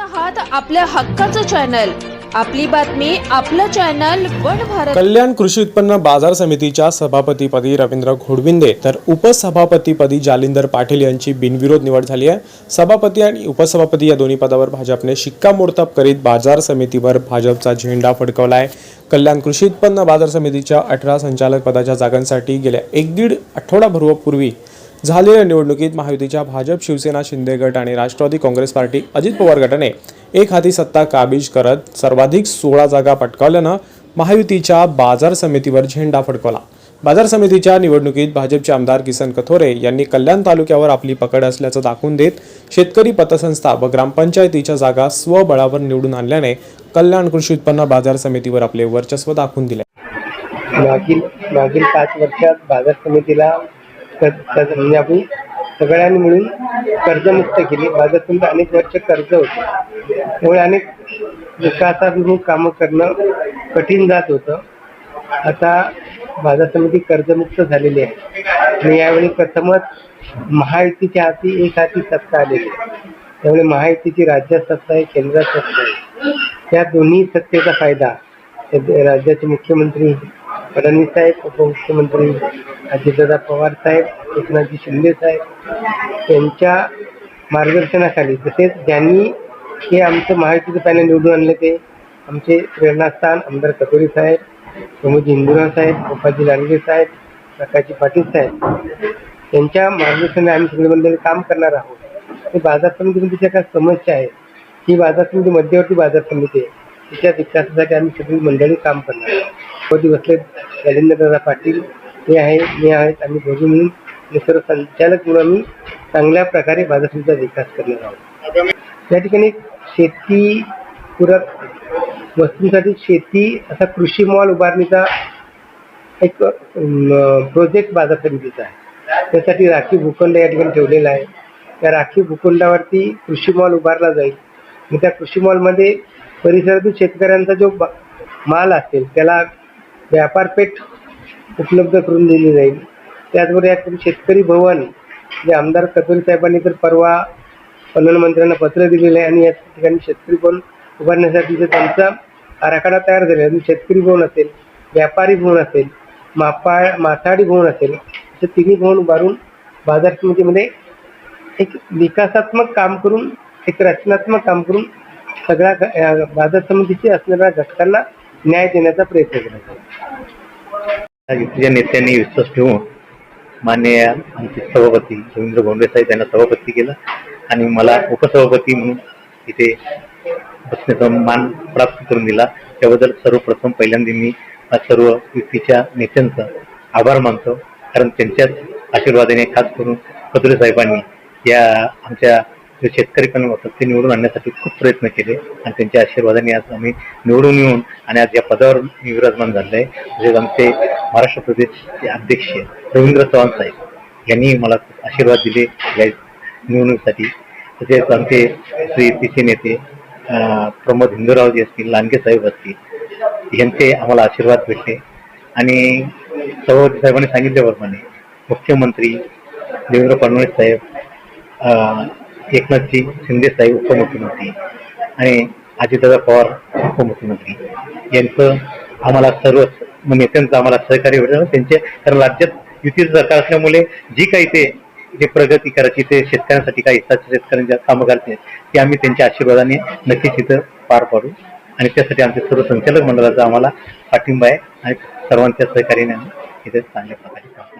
आहात आपल्या हक्काचं चॅनल. आपली बातमी आपलं चॅनल वन भारत. कल्याण कृषी उत्पन्न बाजार समितीच्या सभापतीपदी रवींद्र घोडविंदे तर उपसभापतीपदी जालिंदर पाटील यांची बिनविरोध निवड झाली आहे. सभापती आणि उपसभापती या दोन्ही पदावर भाजपने शिक्कामोर्तब करीत बाजार समितीवर भाजपचा झेंडा फडकवला आहे. कल्याण कृषी उत्पन्न बाजार समितीच्या अठरा संचालक पदाच्या जागांसाठी गेल्या एक दीड आठवडाभरापूर्वी झालेल्या निवडणुकीत महायुतीच्या भाजप शिवसेना शिंदे गट आणि राष्ट्रवादी काँग्रेस पार्टी अजित पवार गटाने एक हाती सत्ता काबीज करत सर्वाधिक सोळा जागा पटकावल्यानं महायुतीच्या बाजार समितीवर झेंडा फडकवला. बाजार समितीच्या निवडणुकीत भाजपचे आमदार किसन कथोरे यांनी कल्याण तालुक्यावर आपली पकड असल्याचं दाखवून देत शेतकरी पतसंस्था व ग्रामपंचायतीच्या जागा स्वबळावर निवडून आणल्याने कल्याण कृषी उत्पन्न बाजार समितीवर आपले वर्चस्व दाखवून दिले. मागील मागील पाच वर्षात बाजार समितीला त्याचं म्हणजे आपण सगळ्यांनी मिळून कर्जमुक्त केली. बाजार तुमचं अनेक वर्ष कर्ज होतं. त्यामुळे अनेक विकासाभिमुख कामं करणं कठीण जात होतं. आता बाजार समिती कर्जमुक्त झालेली आहे. आणि यावेळी प्रथमच महायुतीच्या हाती एक हाती सत्ता आलेली आहे. त्यामुळे महायुतीची राज्यात सत्ता आहे केंद्रात सत्ता आहे. त्या दोन्ही सत्तेचा फायदा राज्याचे मुख्यमंत्री फडणवीस साहेब उपमुख्यमंत्री अजितदादा पवार साहेब एकनाथजी शिंदे साहेब यांच्या मार्गदर्शनाखाली तसेच ज्यांनी हे आमचं महायुतीचं पॅनल निवडून आणले ते आमचे प्रेरणास्थान आमदार कटोरी साहेब प्रमोदजी इंदुराव साहेब गोपाजी लांडगे साहेब प्रकाशजी पाटील साहेब यांच्या मार्गदर्शनाने आम्ही सगळे मंडळी काम करणार आहोत. ते बाजार समितीमध्ये ज्या काही समस्या आहेत ही बाजार समिती मध्यवर्ती बाजार समिती आहे. तिच्या विकासासाठी आम्ही सगळी मंडळी काम करणार आहोत. मोदी बसले. दादा पाटील हे आहे मी आहेत आम्ही दोघे मिळून सर्व संचालक म्हणून आम्ही चांगल्या प्रकारे बाजार विकास करणार आहोत. या ठिकाणी शेती पूरक वस्तूंसाठी शेती असा कृषी मॉल उभारणीचा एक प्रोजेक्ट बाजार समितीचा आहे. त्यासाठी राखीव भूखंड या ठिकाणी ठेवलेला आहे. त्या राखीव भूखंडावरती कृषी मॉल उभारला जाईल. त्या कृषी मॉलमध्ये परिसरातील शेतकऱ्यांचा जो बा- माल असेल त्याला व्यापारपेठ उपलब्ध करून दिली जाईल. त्याचबरोबर या ठिकाणी शेतकरी भवन जे आमदार कपिल साहेबांनी तर परवा प्रधानमंत्र्यांना मंत्र्यांना पत्र दिलेलं आहे आणि या ठिकाणी शेतकरी भवन उभारण्यासाठी जे त्यांचा आराखडा तयार झाला आहे शेतकरी भवन असेल व्यापारी भवन असेल मापाळ माथाडी भवन असेल असे तिन्ही भवन उभारून बाजार समितीमध्ये एक विकासात्मक काम करून एक रचनात्मक काम करून सगळ्या या बाजार समितीची असणाऱ्या घटकांना न्याय देण्याचा प्रयत्न करायचा तुझ्या नेत्यांनी विश्वास ठेवून माननीय आमचे सभापती रवींद्र गोंडे साहेब यांना सभापती केलं आणि मला उपसभापती म्हणून इथे बसण्याचा मान प्राप्त करून दिला. त्याबद्दल सर्वप्रथम पहिल्यांदा मी सर्व युतीच्या नेत्यांचा आभार मानतो. कारण त्यांच्याच आशीर्वादाने खास करून कदुरे साहेबांनी या आमच्या जे शेतकरी पण होतात ते निवडून आणण्यासाठी खूप प्रयत्न केले आणि त्यांच्या आशीर्वादाने आज आम्ही निवडून येऊन आणि आज या पदावर मी विराजमान झाले आहे. तसेच आमचे महाराष्ट्र प्रदेशचे अध्यक्ष रवींद्र चव्हाण साहेब यांनी मला आशीर्वाद दिले या निवडणुकीसाठी. तसेच आमचे श्री तिचे नेते प्रमोद हिंदूरावजी असतील लांडगे साहेब असतील यांचे आम्हाला आशीर्वाद भेटले. आणि सभापती साहेबांनी सांगितल्याप्रमाणे मुख्यमंत्री देवेंद्र फडणवीस साहेब एकनाथजी शिंदे साहेब उपमुख्यमंत्री आणि अजितदादा पवार उपमुख्यमंत्री. यांचं आम्हाला सर्वच म्हणजे नेत्यांचं आम्हाला सहकार्य भेटलं. त्यांचे कारण राज्यात युतीचं सरकार असल्यामुळे जी काही ते जे प्रगती करायची ते शेतकऱ्यांसाठी काही शेतकऱ्यांच्या कामं करते ते आम्ही त्यांच्या आशीर्वादाने नक्कीच इथं पार पाडू. आणि त्यासाठी आमच्या सर्व संचालक मंडळाचा आम्हाला पाठिंबा आहे आणि सर्वांच्या सहकार्याने आम्ही इथे चांगल्या प्रकारे काम